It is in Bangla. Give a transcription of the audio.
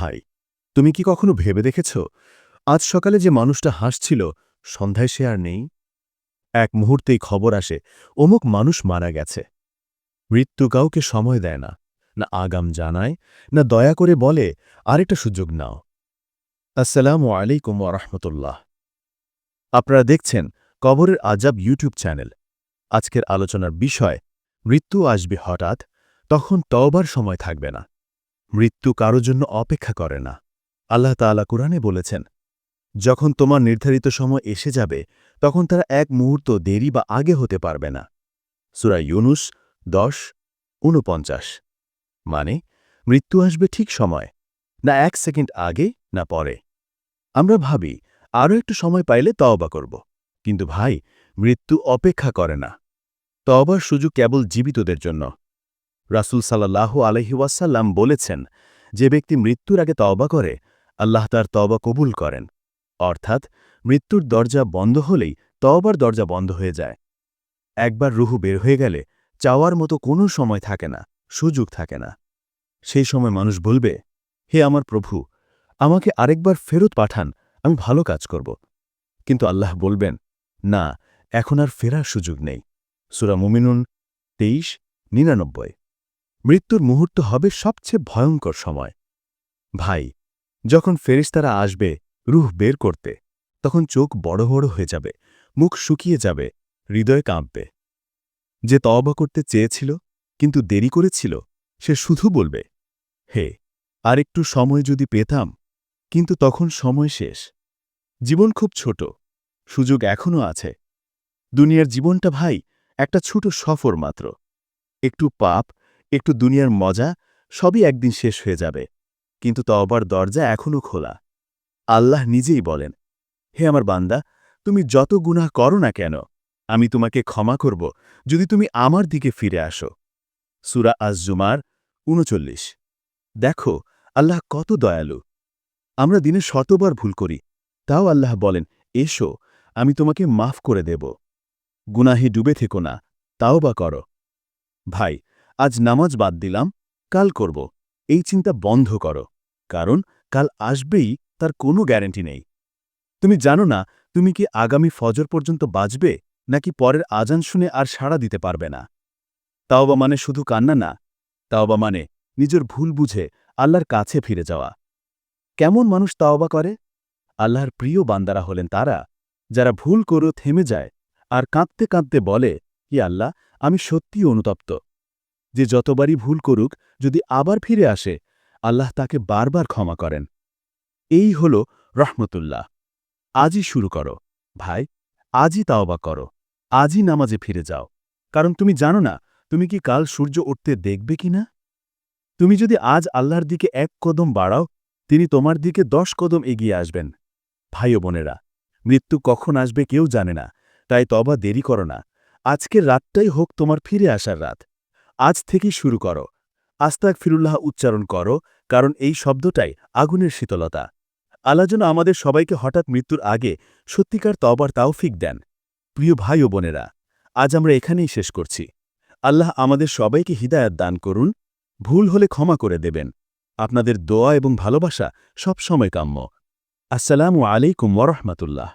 ভাই, তুমি কি কখনো ভেবে দেখেছ? আজ সকালে যে মানুষটা হাসছিল, সন্ধ্যায় সে আর নেই। এক মুহূর্তেই খবর আসে, অমুক মানুষ মারা গেছে। মৃত্যু কাউকে সময় দেয় না না আগাম জানায়, না দয়া করে বলে, আরেকটা সুযোগ নাও। আসসালামু আলাইকুম রহমতুল্লাহ। আপনারা দেখছেন কবরের আজাব ইউটিউব চ্যানেল। আজকের আলোচনার বিষয়, মৃত্যু আসবে হঠাৎ, তখন তওবার সময় থাকবে না। মৃত্যু কারও জন্য অপেক্ষা করে না। আল্লাহ তাআলা কুরআনে বলেছেন, যখন তোমার নির্ধারিত সময় এসে যাবে, তখন তারা এক মুহূর্ত দেরি বা আগে হতে পারবে না। সুরা ইউনুস দশ ঊনপঞ্চাশ মানে মৃত্যু আসবে ঠিক সময়, না এক সেকেন্ড আগে, না পরে। আমরা ভাবি, আরও একটু সময় পাইলে তওবা করব। কিন্তু ভাই, মৃত্যু অপেক্ষা করে না। তওবার সুযোগ কেবল জীবিতদের জন্য। রাসূল সাল্লাল্লাহু আলহি ওয়াসাল্লাম বলেছেন, যে ব্যক্তি মৃত্যুর আগে তওবা করে, আল্লাহ তার তওবা কবুল করেন। অর্থাৎ, মৃত্যুর দরজা বন্ধ হলেই তওবার দরজা বন্ধ হয়ে যায়। একবার রুহু বের হয়ে গেলে চাওয়ার মতো কোনো সময় থাকে না, সুযোগ থাকে না। সেই সময় মানুষ বলবে, হে আমার প্রভু, আমাকে আরেকবার ফেরত পাঠান, আমি ভালো কাজ করব। কিন্তু আল্লাহ বলবেন, না, এখন আর ফেরার সুযোগ নেই। সুরা মুমিনুন তেইশ, নিরানব্বই। মৃত্যুর মুহূর্ত হবে সবচেয়ে ভয়ঙ্কর সময়। ভাই, যখন ফেরিস্তারা আসবে রুহ বের করতে, তখন চোখ বড় বড় হয়ে যাবে, মুখ শুকিয়ে যাবে, হৃদয় কাঁপবে। যে তওবা করতে চেয়েছিল, কিন্তু দেরি করেছিল, সে শুধু বলবে, হে, আর একটু সময় যদি পেতাম, কিন্তু তখন সময় শেষ। জীবন খুব ছোট, সুযোগ এখনও আছে। দুনিয়ার জীবনটা ভাই, একটা ছোট সফর মাত্র। একটু পাপ একটু দুনিয়ার মজা, সবই একদিন শেষ হয়ে যাবে। কিন্তু তওবার দরজা এখনও খোলা। আল্লাহ নিজেই বলেন, হে আমার বান্দা, তুমি যত গুনাহ করো না কেন, আমি তোমাকে ক্ষমা করব যদি তুমি আমার দিকে ফিরে আসো। সুরা আজ জুমার উনচল্লিশ দেখো, আল্লাহ কত দয়ালু। আমরা দিনে শতবার ভুল করি, তাও আল্লাহ বলেন, এসো, আমি তোমাকে মাফ করে দেব। গুনাহে ডুবে থেকো না তাও বা করো। ভাই আজ নামাজ বাদ দিলাম, কাল করব। এই চিন্তা বন্ধ করো, কারণ কাল আসবেই তার কোনো গ্যারেন্টি নেই। তুমি জানো না, তুমি কি আগামী ফজর পর্যন্ত বাঁচবে, নাকি পরের আজান শুনে আর সাড়া দিতে পারবে না? তাওবা মানে শুধু কান্না না। তাওবা মানে নিজের ভুল বুঝে আল্লাহর কাছে ফিরে যাওয়া। কেমন মানুষ তাওবা করে? আল্লাহর প্রিয় বান্দারা হলেন তারা, যারা ভুল করেও থেমে যায় আর কাঁদতে কাঁদতে বলে ই আল্লাহ, আমি সত্যিই অনুতপ্ত। যে যতবারই ভুল করুক, যদি আবার ফিরে আসে, আল্লাহ তাকে বারবার ক্ষমা করেন। এই হল রহমতুল্লাহ। আজই শুরু করো। ভাই, আজই তাওবা করো। আজই নামাজে ফিরে যাও। কারণ তুমি জানো না, তুমি কি কাল সূর্য উঠতে দেখবে কি না? তুমি যদি আজ আল্লাহর দিকে এক কদম বাড়াও, তিনি তোমার দিকে দশ কদম এগিয়ে আসবেন। ভাই বোনেরা, মৃত্যু কখন আসবে কেউ জানে না, তাই তবা দেরি করো না। আজকের রাতটাই হোক তোমার ফিরে আসার রাত। আজ থেকেই শুরু করো। আস্তাক ফিরুল্লাহ উচ্চারণ করো, কারণ এই শব্দটাই আগুনের শীতলতা। আল্লাহ যেন আমাদের সবাইকে হঠাৎ মৃত্যুর আগে সত্যিকার তবার তাওফিক দেন। প্রিয় ভাই ও বোনেরা, আজ আমরা এখানেই শেষ করছি। আল্লাহ আমাদের সবাইকে হিদায়াত দান করুন, ভুল হলে ক্ষমা করে দেবেন। আপনাদের দোয়া এবং ভালোবাসা সব সময় কাম্য। আসসালামু আলাইকুম ওরহমতুল্লাহ